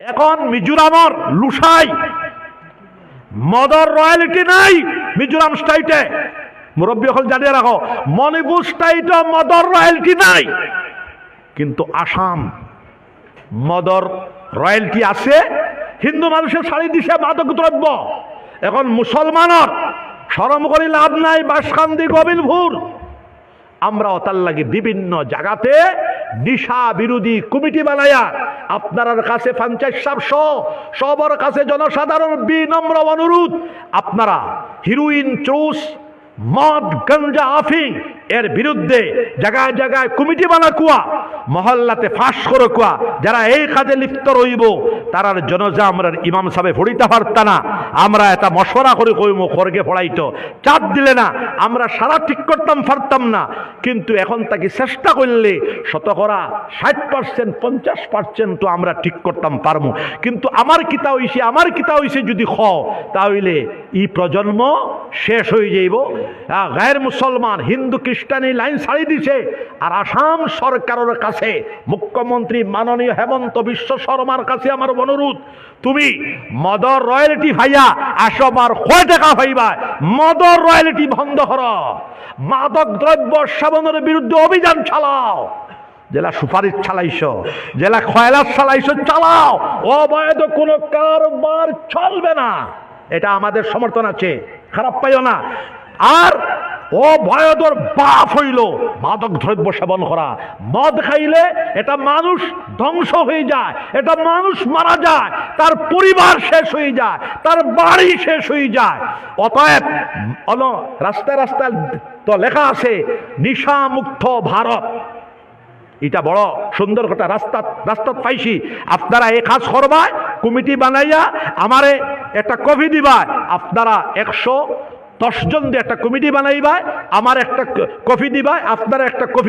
এখন মিজোরামর লুসাই। মদর রয়্যালিটি নাই মিজোরাম স্টাইটে মুরব্বী এখন জানিয়ে রাখো, মণিপুর স্টেটে মদর রয়্যালিটি নাই। কিন্তু আসাম মদর রয়্যালটি আছে, হিন্দু মানুষের শাড়ি দিছে মাদক দ্রব্য এখন মুসলমানর সরম করি লাভ নাই বাসকান্দি গোবিলপুর। আমরা তার লাগে বিভিন্ন জায়গাতে নিশা বিরোধী কমিটি বানায়া আপনার কাছে পঞ্চাশ সাতশো, সবার কাছে জনসাধারণ বিনম্র অনুরোধ। আপনারা হিরোইন চুস মদ, গঞ্জা, আফিং, এর বিরুদ্ধে জায়গায় জায়গায় কমিটি বানা কুয়া মহল্লাতে ফাঁস করে কুয়া, যারা এই কাজে লিপ্ত রইব তারার জনজা আমরা ইমাম সাহেব ফড়িতে পারতা না। আমরা এটা মশলা করে কইমো, খড়গে ফড়াইতো। চাপ দিলে না, আমরা সারা ঠিক করতাম, পারতাম না। কিন্তু এখন তাকে চেষ্টা করলে শতকরা ষাট পার্সেন্ট, পঞ্চাশ পার্সেন্ট তো আমরা ঠিক করতাম পারব কিন্তু আমার কিতা হইছে, আমার কিতা হইছে যদি খ, তাহলে ই প্রজন্ম শেষ হয়ে যাইব। গায়ের মুসলমান, হিন্দু, খ্রিস্টানি লাইন ছাড়ি দিছে। আর আসাম সরকারের কাছে, মুখ্যমন্ত্রী মাননীয় হেমন্ত বিশ্ব শর্মার কাছে আমার অনুরোধ, তুমি মদর রয়্যালিটি ভাইয়া আসবার কয় টাকা ভাইবা মদর রয়্যালিটি বন্ধ কর। মাদক দ্রব্য সেবনের বিরুদ্ধে অভিযান চালাও। জেলা সুপারিশ চালাইছ, জেলা খয়লা চালাইছ, চালাও। অবৈধ কোনো কারবার চলবে না। এটা আমাদের সমর্থন আছে। খারাপ পাইও না। আর ও ভয়দর বাপ হইল। মাদক দ্রব্য সেবন করা। মদ খাইলে এটা মানুষ ধ্বংস হয়ে যায়, এটা মানুষ মারা যায়, তার পরিবার শেষ হয়ে যায়, তার বাড়ি শেষ হয়ে যায়। অতএব অন রাস্তায় রাস্তায় তো লেখা আছে নিশা মুক্ত ভারত। এটা বড় সুন্দর কথা, রাস্তা রাস্তা পাইছি। আপনারা এই কাজ করবায় কমিটি বানাইয়া আমারে একটা কফি দিবায়। আপনারা একশো দশজন দিয়ে একটা কমিটি বানাইবায়, আমার একটা কফি দিবায়, আপনারা একটা কফি